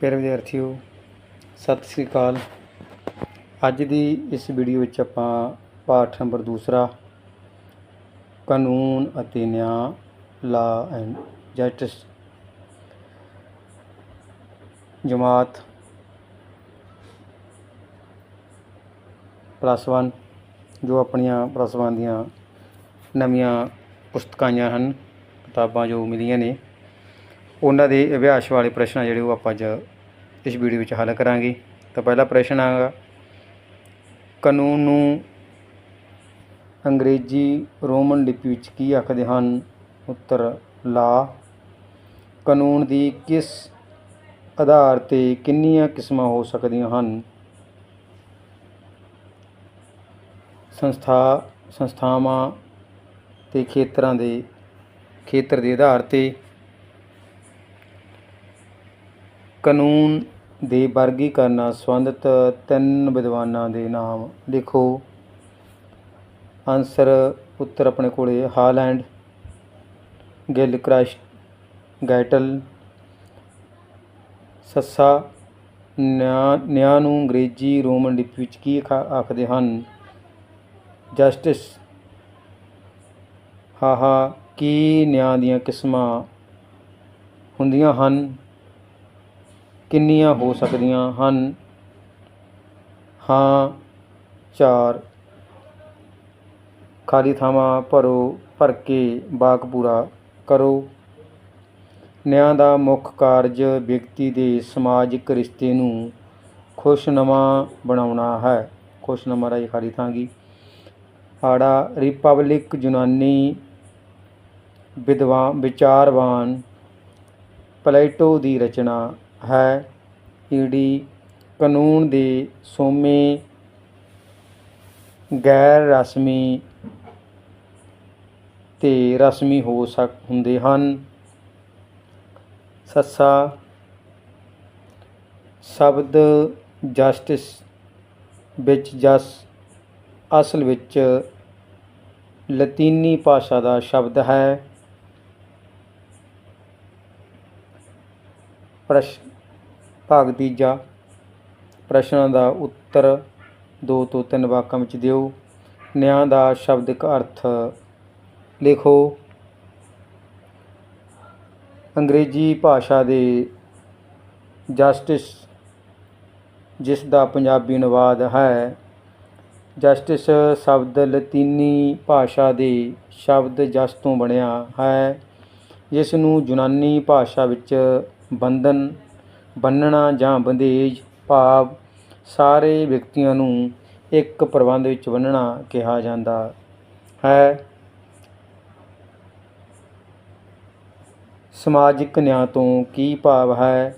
ਪਿਆਰੇ ਵਿਦਿਆਰਥੀਓ, ਸਤਿ ਸ੍ਰੀ ਅਕਾਲ। ਅੱਜ ਦੀ ਇਸ ਵੀਡੀਓ ਵਿੱਚ ਆਪਾਂ ਪਾਠ ਨੰਬਰ ਦੂਸਰਾ, ਕਾਨੂੰਨ ਅਤੇ ਨਿਆਂ, ਲਾ ਐਂਡ ਜਸਟਿਸ, ਜਮਾਤ ਪਲੱਸ 1 ਜੋ ਆਪਣੀਆਂ ਪਲੱਸ 1 ਦੀਆਂ ਨਵੀਆਂ ਪੁਸਤਕਾਂ ਹਨ, ਕਿਤਾਬਾਂ ਜੋ ਮਿਲੀਆਂ ਨੇ। ਉਹਨਾਂ ਦੇ ਅਭਿਆਸ ਵਾਲੇ ਪ੍ਰਸ਼ਨ ਜਿਹੜੇ ਉਹ ਆਪਾਂ ਅੱਜ ਇਸ ਵੀਡੀਓ ਵਿੱਚ ਹੱਲ ਕਰਾਂਗੇ। ਤਾਂ ਪਹਿਲਾ ਪ੍ਰਸ਼ਨ ਆਗਾ, ਕਾਨੂੰਨ ਨੂੰ ਅੰਗਰੇਜ਼ੀ ਰੋਮਨ ਲਿਪੀ ਵਿੱਚ ਕੀ ਆਖਦੇ ਹਨ? ਉੱਤਰ, ਲਾ। ਕਾਨੂੰਨ ਦੀ ਕਿਸ ਆਧਾਰ ਤੇ ਕਿੰਨੀਆਂ ਕਿਸਮਾਂ ਹੋ ਸਕਦੀਆਂ ਹਨ? ਸੰਸਥਾ, ਸੰਸਥਾਵਾਂ ਤੇ ਖੇਤਰਾਂ ਦੇ, ਖੇਤਰ ਦੇ ਆਧਾਰ ਤੇ ਕਾਨੂੰਨ ਦੇ ਵਰਗੀਕਰਨ ਨਾਲ ਸੰਬੰਧਿਤ ਤਿੰਨ ਵਿਦਵਾਨਾਂ ਦੇ ਨਾਮ ਲਿਖੋ। ਆਨਸਰ ਉੱਤਰ ਆਪਣੇ ਕੋਲੇ, ਹਾਲੈਂਡ, ਗਿਲ ਕ੍ਰਾਈਸਟ ਸੱਸਾ, ਨਿਆਂ ਨਿਆਂ ਨੂੰ ਅੰਗਰੇਜ਼ੀ, ਰੋਮਨ ਲਿਪੀ ਵਿੱਚ ਕੀ ਆਖਾ- ਆਖਦੇ ਹਨ? ਜਸਟਿਸ, ਹਾਹਾ, ਕੀ ਨਿਆਂ ਦੀਆਂ ਕਿਸਮਾਂ ਹੁੰਦੀਆਂ ਹਨ? ਕਿੰਨੀਆਂ ਹੋ ਸਕਦੀਆਂ ਹਨ? ਹਾਂ, ਚਾਰ। ਖਾਲੀ ਥਾਵਾਂ ਭਰੋ, ਭਰ ਕੇ ਬਾਕ ਪੂਰਾ ਕਰੋ। ਨਿਆਂ ਦਾ ਮੁੱਖ ਕਾਰਜ ਵਿਅਕਤੀ ਦੇ ਸਮਾਜਿਕ ਰਿਸ਼ਤੇ ਨੂੰ ਖੁਸ਼ਨੁਮਾ ਬਣਾਉਣਾ ਹੈ। ਖੁਸ਼ਨੁਮਾ ਰਾਈ ਖਾਲੀ ਥਾਂਗੀ। ਆੜਾ ਰਿਪਬਲਿਕ ਯੂਨਾਨੀ ਵਿਦਵਾਨ, ਵਿਚਾਰਵਾਨ ਪਲੇਟੋ ਦੀ ਰਚਨਾ ਹੈ। ਈਡੀ ਕਾਨੂੰਨ ਦੇ ਸੋਮੇ ਗੈਰ ਰਸਮੀ ਤੇ ਰਸਮੀ ਹੋ ਸਕ, ਹੁੰਦੇ ਹਨ। ਸੱਸਾ ਸ਼ਬਦ ਜਸਟਿਸ ਵਿੱਚ ਜਸ ਅਸਲ ਵਿੱਚ ਲਤੀਨੀ ਭਾਸ਼ਾ ਦਾ ਸ਼ਬਦ ਹੈ। ਪ੍ਰਸ਼ਨ ਭਾਗ ਤੀਜਾ, ਪ੍ਰਸ਼ਨਾਂ ਦਾ ਉੱਤਰ ਦੋ ਤੋਂ ਤਿੰਨ ਵਾਕਾਂ ਵਿੱਚ ਦਿਓ। ਨਿਆਂ ਦਾ ਸ਼ਬਦਿਕ ਅਰਥ ਲਿਖੋ। ਅੰਗਰੇਜ਼ੀ ਭਾਸ਼ਾ ਦੇ ਜਸਟਿਸ, ਜਿਸ ਦਾ ਪੰਜਾਬੀ ਅਨੁਵਾਦ ਹੈ, ਜਸਟਿਸ ਸ਼ਬਦ ਲਤੀਨੀ ਭਾਸ਼ਾ ਦੇ ਸ਼ਬਦ ਜਸ ਤੋਂ ਬਣਿਆ ਹੈ, ਜਿਸ ਨੂੰ ਯੂਨਾਨੀ ਭਾਸ਼ਾ ਵਿੱਚ ਬੰਧਨ ਬੰਨਣਾ ਜਾਂ ਬੰਦੇਜ ਭਾਵ ਸਾਰੇ ਵਿਅਕਤੀਆਂ ਨੂੰ ਇੱਕ ਪ੍ਰਬੰਧ ਵਿੱਚ ਬੰਨਣਾ ਕਿਹਾ ਜਾਂਦਾ ਹੈ। ਸਮਾਜਿਕ ਨਿਆਂ ਤੋਂ ਕੀ ਭਾਵ ਹੈ?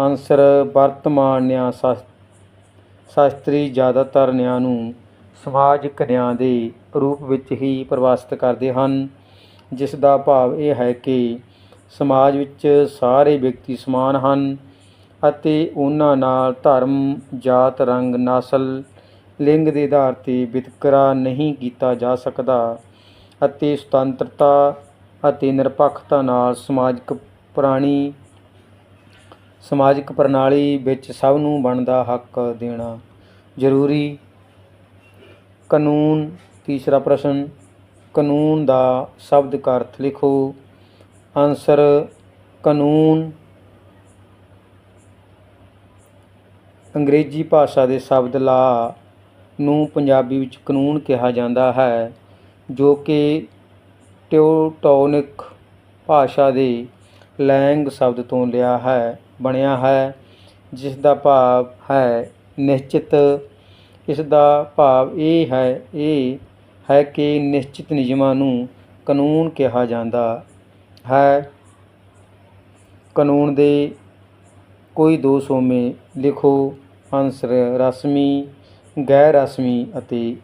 ਆਨਸਰ ਵਰਤਮਾਨ ਨਿਆਂ ਸ਼ਾਸ- ਸ਼ਾਸਤਰੀ ਜ਼ਿਆਦਾਤਰ ਨਿਆਂ ਨੂੰ ਸਮਾਜਿਕ ਨਿਆਂ ਦੇ ਰੂਪ ਵਿੱਚ ਹੀ ਪਰਿਭਾਸ਼ਿਤ ਕਰਦੇ ਹਨ। ਜਿਸ ਦਾ ਭਾਵ ਇਹ ਹੈ ਕਿ ਸਮਾਜ ਵਿੱਚ ਸਾਰੇ ਵਿਅਕਤੀ ਸਮਾਨ ਹਨ ਅਤੇ ਉਹਨਾਂ ਨਾਲ ਧਰਮ, ਜਾਤ, ਰੰਗ, ਨਸਲ, ਲਿੰਗ ਦੇ ਆਧਾਰ ਤੇ ਵਿਤਕਰਾ ਨਹੀਂ ਕੀਤਾ ਜਾ ਸਕਦਾ ਅਤੇ ਸੁਤੰਤਰਤਾ ਅਤੇ ਨਿਰਪੱਖਤਾ ਨਾਲ ਸਮਾਜਿਕ ਪ੍ਰਾਣੀ, ਸਮਾਜਿਕ ਪ੍ਰਣਾਲੀ ਵਿੱਚ ਸਭ ਨੂੰ ਬਣਦਾ ਹੱਕ ਦੇਣਾ ਜ਼ਰੂਰੀ। ਕਾਨੂੰਨ ਤੀਸਰਾ ਪ੍ਰਸ਼ਨ, ਕਾਨੂੰਨ ਦਾ ਸ਼ਬਦ ਅਰਥ ਲਿਖੋ। ਆਨਸਰ ਕਾਨੂੰਨ, ਅੰਗਰੇਜ਼ੀ ਭਾਸ਼ਾ ਦੇ ਸ਼ਬਦ ਲਾ ਨੂੰ ਪੰਜਾਬੀ ਵਿੱਚ ਕਾਨੂੰਨ ਕਿਹਾ ਜਾਂਦਾ ਹੈ, ਜੋ ਕਿ ਟਿਊਟੋਨਿਕ ਭਾਸ਼ਾ ਦੇ ਲੈਂਗ ਸ਼ਬਦ ਤੋਂ ਲਿਆ ਹੈ, ਬਣਿਆ ਹੈ ਜਿਸ ਦਾ ਭਾਵ ਹੈ ਨਿਸ਼ਚਿਤ। ਇਸ ਦਾ ਭਾਵ ਇਹ ਹੈ ਇਹ ਹੈ ਕਿ ਨਿਸ਼ਚਿਤ ਨਿਯਮਾਂ ਨੂੰ ਕਾਨੂੰਨ ਕਿਹਾ ਜਾਂਦਾ ਹੈ। ਕਾਨੂੰਨ ਦੇ ਕੋਈ ਦੋ ਸੋਮੇ ਲਿਖੋ। ਆਨਸਰ ਰਸਮੀ, ਗੈਰ ਰਸਮੀ ਅਤੇ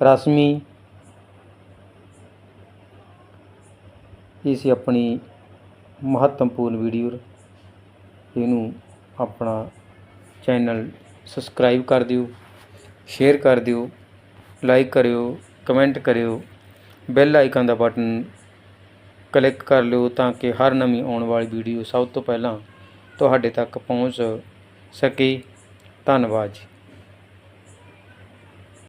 ਰਸਮੀ। ਇਹ ਸੀ ਆਪਣੀ ਮਹੱਤਵਪੂਰਨ ਵੀਡੀਓ ਇਹਨੂੰ ਆਪਣਾ ਚੈਨਲ ਸਬਸਕ੍ਰਾਈਬ ਕਰ ਦਿਓ, ਸ਼ੇਅਰ ਕਰ ਦਿਓ, ਲਾਈਕ ਕਰਿਓ, ਕਮੈਂਟ ਕਰਿਓ, ਬੈਲ ਆਈਕਨ ਦਾ ਬਟਨ ਕਲਿੱਕ ਕਰ ਲਿਓ ਤਾਂ ਕਿ ਹਰ ਨਵੀਂ ਆਉਣ ਵਾਲੀ ਵੀਡੀਓ ਸਭ ਤੋਂ ਪਹਿਲਾਂ ਤੁਹਾਡੇ ਤੱਕ ਪਹੁੰਚ ਸਕੇ। ਧੰਨਵਾਦ ਜੀ।